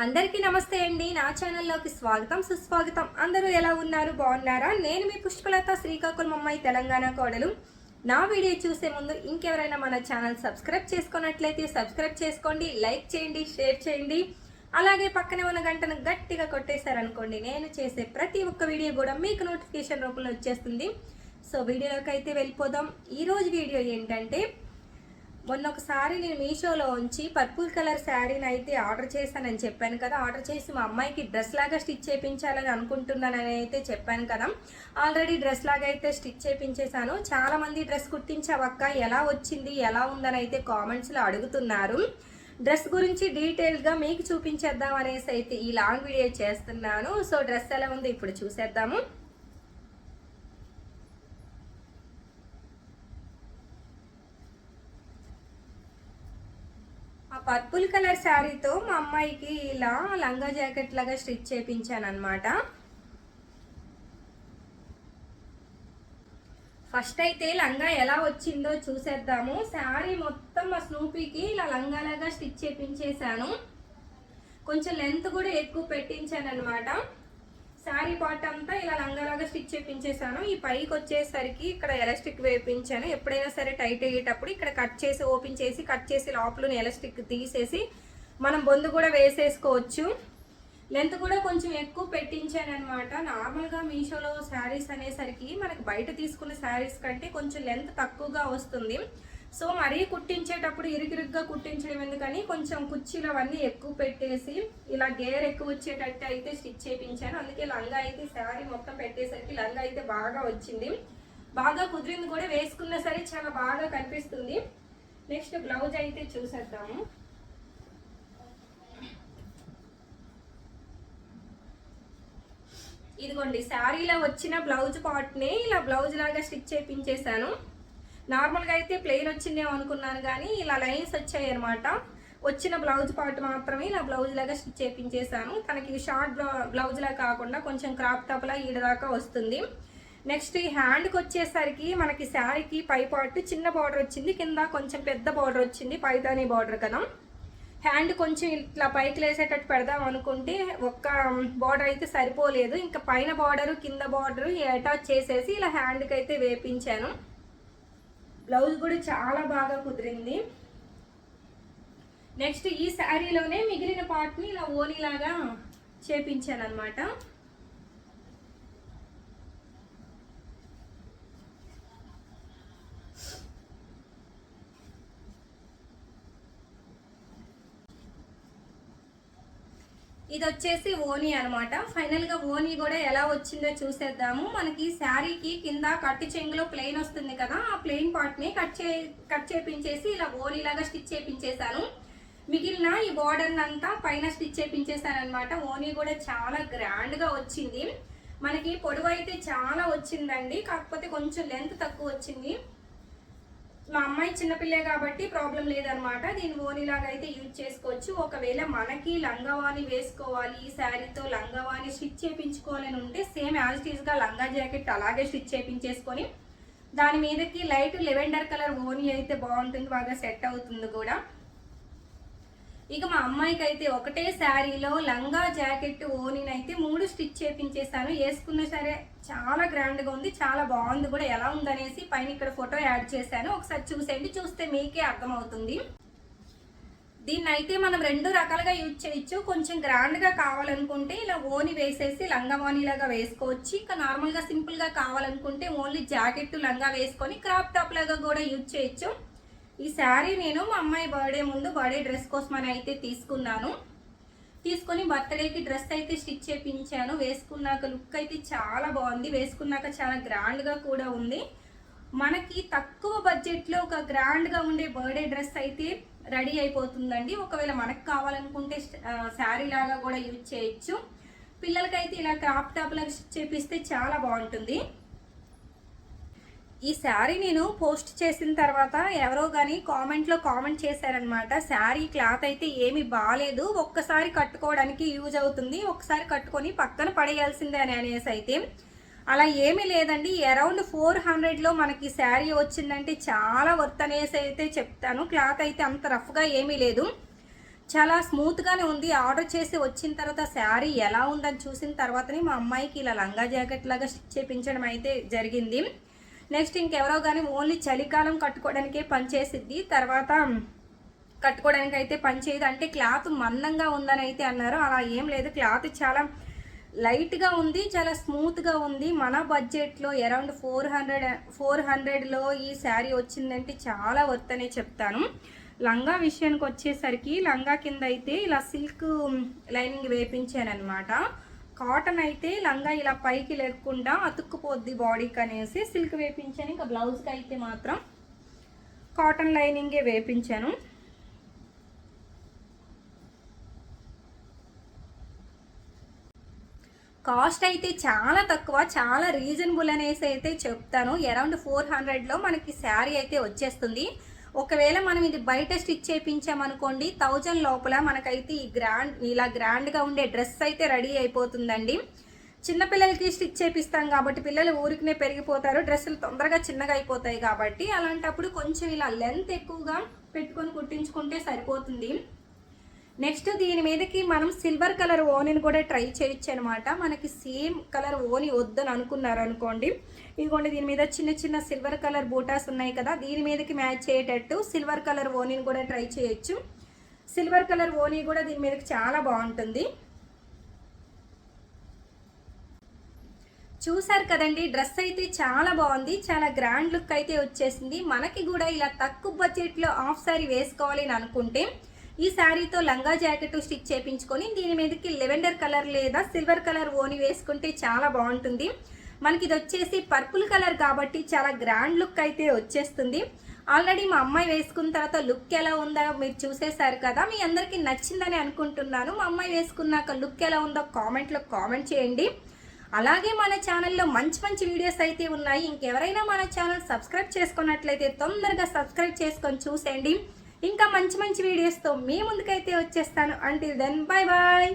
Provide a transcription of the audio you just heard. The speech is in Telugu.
అందరికీ నమస్తే అండి. నా ఛానల్లోకి స్వాగతం సుస్వాగతం. అందరూ ఎలా ఉన్నారు? బాగున్నారా? నేను మీ పుష్పలత శ్రీకాకుళం అమ్మాయి తెలంగాణ కోడలు. నా వీడియో చూసే ముందు ఇంకెవరైనా మన ఛానల్ సబ్స్క్రైబ్ చేసుకున్నట్లయితే సబ్స్క్రైబ్ చేసుకోండి లైక్ చేయండి షేర్ చేయండి. అలాగే పక్కనే ఉన్న గంటను గట్టిగా కొట్టేశారనుకోండి నేను చేసే ప్రతి ఒక్క వీడియో కూడా మీకు నోటిఫికేషన్ రూపంలో వచ్చేస్తుంది. సో వీడియోలోకి అయితే వెళ్ళిపోదాం. ఈరోజు వీడియో ఏంటంటే మొన్న ఒకసారి నేను మీషోలో ఉంచి పర్పుల్ కలర్ శారీని అయితే ఆర్డర్ చేశానని చెప్పాను కదా. ఆర్డర్ చేసి మా అమ్మాయికి డ్రెస్ లాగా స్టిచ్ చేయించాలని అనుకుంటున్నానని అయితే చెప్పాను కదా. ఆల్రెడీ డ్రెస్ లాగా అయితే స్టిచ్ చేయించేశాను చాలామంది డ్రెస్ కుట్టించావక్క ఎలా వచ్చింది ఎలా ఉందని అయితే కామెంట్స్లో అడుగుతున్నారు. డ్రెస్ గురించి డీటెయిల్గా మీకు చూపించేద్దాం అనేసి అయితే ఈ లాంగ్ వీడియో చేస్తున్నాను. సో డ్రెస్ ఎలా ఉంది ఇప్పుడు చూసేద్దాము. పర్పుల్ కలర్ శారీతో మా అమ్మాయికి ఇలా లంగా జాకెట్ లాగా స్టిచ్ చేయించాను అనమాట ఫస్ట్ అయితే లంగా ఎలా వచ్చిందో చూసేద్దాము. శారీ మొత్తం మా స్నూపీకి ఇలా లంగాలాగా స్టిచ్ చేపించేశాను. కొంచెం లెంత్ కూడా ఎక్కువ పెట్టించాను అనమాట శారీ పార్ట్ అంతా ఇలా లంగాలాగా స్టిచ్ చేపించేసాను ఈ పైకి వచ్చేసరికి ఇక్కడ ఎలాస్టిక్ వేపించాను. ఎప్పుడైనా సరే టైట్ అయ్యేటప్పుడు ఇక్కడ కట్ చేసి ఓపెన్ చేసి కట్ చేసి లోపల ఎలాస్టిక్ తీసేసి మనం బొందు కూడా వేసేసుకోవచ్చు. లెంత్ కూడా కొంచెం ఎక్కువ పెట్టించాను అనమాట నార్మల్గా మీషోలో శారీస్ అనేసరికి మనకి బయట తీసుకున్న శారీస్ కంటే కొంచెం లెంత్ తక్కువగా వస్తుంది. సో మరీ కుట్టించేటప్పుడు ఇరుగిరుగ్గా కుట్టించడం ఎందుకని కొంచెం కుర్చీలు అవన్నీ ఎక్కువ పెట్టేసి ఇలా గేర్ ఎక్కువ వచ్చేటట్టు అయితే స్టిచ్ చేయించాను అందుకే లంగా అయితే శారీ మొత్తం పెట్టేసరికి లంగా అయితే బాగా వచ్చింది. బాగా కుదిరింది కూడా వేసుకున్న సరే చాలా బాగా కనిపిస్తుంది. నెక్స్ట్ బ్లౌజ్ అయితే చూసేద్దాము. ఇదిగోండి శారీలో వచ్చిన బ్లౌజ్ పార్ట్ని ఇలా బ్లౌజ్ లాగా స్టిచ్ చేయించేశాను నార్మల్గా అయితే ప్లెయిన్ వచ్చిందేమో అనుకున్నాను కానీ ఇలా లైన్స్ వచ్చాయి అనమాట వచ్చిన బ్లౌజ్ పార్ట్ మాత్రమే ఇలా బ్లౌజ్ లాగా స్టిచ్ చేయించేసాను తనకి షార్ట్ బ్లౌజ్ లా కాకుండా కొంచెం క్రాప్ టాప్ లా ఈడ దాకా వస్తుంది. నెక్స్ట్ ఈ హ్యాండ్కి వచ్చేసరికి మనకి శారీకి పై పార్ట్ చిన్న బార్డర్ వచ్చింది కింద కొంచెం పెద్ద బార్డర్ వచ్చింది పైదాని బార్డర్ కదా హ్యాండ్ కొంచెం ఇట్లా పైకి లేసేటట్టు పెడదాం అనుకుంటే ఒక్క బార్డర్ అయితే సరిపోలేదు. ఇంకా పైన బార్డరు కింద బార్డర్ అటాచ్ చేసేసి ఇలా హ్యాండ్కి అయితే వేపించాను. బ్లౌజ్ కూడా చాలా బాగా కుదిరింది. నెక్స్ట్ ఈ శారీలోనే మిగిలిన పార్ట్ని ఇలా ఓనీలాగా చేపించాను అనమాట ఇది వచ్చేసి ఓనీ అనమాట ఫైనల్గా ఓనీ కూడా ఎలా వచ్చిందో చూసేద్దాము. మనకి శారీకి కింద కట్టు చెంగులో ప్లెయిన్ వస్తుంది కదా ఆ ప్లెయిన్ పార్ట్ని కట్ చే కట్ చేపించేసి ఇలా ఓనీలాగా స్టిచ్ చేపించేశాను. మిగిలిన ఈ బార్డర్ అంతా పైన స్టిచ్ చేపించేశాను అనమాట ఓనీ కూడా చాలా గ్రాండ్గా వచ్చింది. మనకి పొడవు అయితే చాలా వచ్చిందండి. కాకపోతే కొంచెం లెంత్ తక్కువ వచ్చింది. మా అమ్మాయి చిన్నపిల్లే కాబట్టి ప్రాబ్లం లేదనమాట. దీని ఓనిలాగా అయితే యూజ్ చేసుకోవచ్చు. ఒకవేళ మనకి లంగావాణి వేసుకోవాలి ఈ శారీతో లంగావాణి స్టిచ్ చేయించుకోవాలని ఉంటే సేమ్ యాజ్ టీజ్గా లంగా జాకెట్ అలాగే స్టిచ్ చేయించేసుకొని దాని మీదకి లైట్ లెవెండర్ కలర్ ఓని అయితే బాగుంటుంది బాగా సెట్ అవుతుంది కూడా. ఇక మా అమ్మాయికి అయితే ఒకటే శారీలో లంగా జాకెట్ ఓనిని అయితే మూడు స్టిచ్ చేపించేసాను వేసుకున్న సరే చాలా గ్రాండ్గా ఉంది చాలా బాగుంది కూడా. ఎలా ఉందనేసి పైన ఇక్కడ ఫోటో యాడ్ చేశాను. ఒకసారి చూసేయండి చూస్తే మీకే అర్థమవుతుంది. దీన్ని అయితే మనం రెండు రకాలుగా యూజ్ చేయొచ్చు. కొంచెం గ్రాండ్గా కావాలనుకుంటే ఇలా ఓని వేసేసి లంగా వేసుకోవచ్చు. ఇంకా నార్మల్గా సింపుల్గా కావాలనుకుంటే ఓన్లీ జాకెట్ లంగా వేసుకొని క్రాప్ టాప్ లాగా కూడా యూజ్ చేయొచ్చు. ఈ శారీ నేను మా అమ్మాయి బర్త్డే ముందు బర్త్డే డ్రెస్ కోసం అని అయితే తీసుకున్నాను. తీసుకొని బర్త్డేకి డ్రెస్ అయితే స్టిచ్ చేయించాను వేసుకున్నాక లుక్ అయితే చాలా బాగుంది. వేసుకున్నాక చాలా గ్రాండ్గా కూడా ఉంది. మనకి తక్కువ బడ్జెట్లో ఒక గ్రాండ్గా ఉండే బర్త్డే డ్రెస్ అయితే రెడీ అయిపోతుందండి. ఒకవేళ మనకు కావాలనుకుంటే శారీ లాగా కూడా యూజ్ చేయొచ్చు. పిల్లలకైతే ఇలా క్రాప్ టాప్లకు స్టిచ్ చేపిస్తే చాలా బాగుంటుంది. ఈ శారీ నేను పోస్ట్ చేసిన తర్వాత ఎవరో కానీ కామెంట్లో కామెంట్ చేశారనమాట శారీ క్లాత్ అయితే ఏమి బాగాలేదు ఒక్కసారి కట్టుకోవడానికి యూజ్ అవుతుంది. ఒకసారి కట్టుకొని పక్కన పడేయాల్సిందే అని అనేసి అయితే. అలా ఏమీ లేదండి. అరౌండ్ ఫోర్ హండ్రెడ్లో మనకి శారీ వచ్చిందంటే చాలా వర్త్ అనేసి అయితే చెప్తాను. క్లాత్ అయితే అంత రఫ్గా ఏమీ లేదు. చాలా స్మూత్గానే ఉంది. ఆర్డర్ చేసి వచ్చిన తర్వాత శారీ ఎలా ఉందని చూసిన తర్వాతనే మా అమ్మాయికి ఇలా లంగా జాకెట్ లాగా స్టిచ్ చేయించడం అయితే జరిగింది. నెక్స్ట్ ఇంకెవరో కానీ ఓన్లీ చలికాలం కట్టుకోవడానికే పనిచేసిద్ది తర్వాత కట్టుకోవడానికి అయితే పనిచేయదు అంటే క్లాత్ మందంగా ఉందని అయితే అన్నారు. అలా ఏం లేదు. క్లాత్ చాలా లైట్గా ఉంది చాలా స్మూత్గా ఉంది. మన బడ్జెట్లో అరౌండ్ ఫోర్ హండ్రెడ్ ఫోర్ హండ్రెడ్లో ఈ శారీ వచ్చిందంటే చాలా వర్త్ అనే చెప్తాను. లంగా విషయానికి వచ్చేసరికి లంగా కింద అయితే ఇలా సిల్క్ లైనింగ్ వేపించాను అనమాట కాటన్ అయితే లంగా ఇలా పైకి లేకుండా అతుక్కుపోద్ది బాడీకి అనేసి సిల్క్ వేపించాను. ఇంకా బ్లౌజ్కి అయితే మాత్రం కాటన్ లైనింగే వేపించాను. కాస్ట్ అయితే చాలా తక్కువ చాలా రీజనబుల్ అనేసి అయితే చెప్తాను. అరౌండ్ ఫోర్ హండ్రెడ్లో మనకి శారీ అయితే వచ్చేస్తుంది. ఒకవేళ మనం ఇది బయట స్టిచ్ చేయించామనుకోండి థౌజండ్ లోపల మనకైతే ఈ గ్రాండ్ ఇలా గ్రాండ్గా ఉండే డ్రెస్ అయితే రెడీ అయిపోతుందండి. చిన్నపిల్లలకి స్టిచ్ చేపిస్తాం కాబట్టి పిల్లలు ఊరికినే పెరిగిపోతారు డ్రెస్సులు తొందరగా చిన్నగా అయిపోతాయి కాబట్టి అలాంటప్పుడు కొంచెం ఇలా లెంత్ ఎక్కువగా పెట్టుకొని కుట్టించుకుంటే సరిపోతుంది. నెక్స్ట్ దీని మీదకి మనం సిల్వర్ కలర్ ఓనిని కూడా ట్రై చేయొచ్చు అనమాట మనకి సేమ్ కలర్ ఓని వద్దని అనుకున్నారు అనుకోండి ఇదిగోండి దీని మీద చిన్న చిన్న సిల్వర్ కలర్ బూటాస్ ఉన్నాయి కదా దీని మీదకి మ్యాచ్ అయ్యేటట్టు సిల్వర్ కలర్ ఓనిని కూడా ట్రై చేయొచ్చు. సిల్వర్ కలర్ ఓని కూడా దీని మీదకి చాలా బాగుంటుంది. చూసారు కదండి డ్రెస్ అయితే చాలా బాగుంది చాలా గ్రాండ్ లుక్ అయితే వచ్చేసింది. మనకి కూడా ఇలా తక్కువ బడ్జెట్లో హాఫ్ సారీ వేసుకోవాలి అని అనుకుంటే ఈ శారీతో లంగా జాకెట్ స్టిచ్ చేయించుకొని దీని మీదకి లెవెండర్ కలర్ లేదా సిల్వర్ కలర్ ఓని వేసుకుంటే చాలా బాగుంటుంది. మనకి ఇది వచ్చేసి పర్పుల్ కలర్ కాబట్టి చాలా గ్రాండ్ లుక్ అయితే వచ్చేస్తుంది. ఆల్రెడీ మా అమ్మాయి వేసుకున్న తర్వాత లుక్ ఎలా ఉందో మీరు చూసేశారు కదా మీ అందరికీ నచ్చిందని అనుకుంటున్నాను. మా అమ్మాయి వేసుకున్నాక లుక్ ఎలా ఉందో కామెంట్లో కామెంట్ చేయండి. అలాగే మన ఛానల్లో మంచి మంచి వీడియోస్ అయితే ఉన్నాయి. ఇంకెవరైనా మన ఛానల్ సబ్స్క్రైబ్ చేసుకున్నట్లయితే తొందరగా సబ్స్క్రైబ్ చేసుకొని చూసేయండి. ఇంకా మంచి మంచి వీడియోస్తో మీ ముందుకైతే వచ్చేస్తాను. Until then bye bye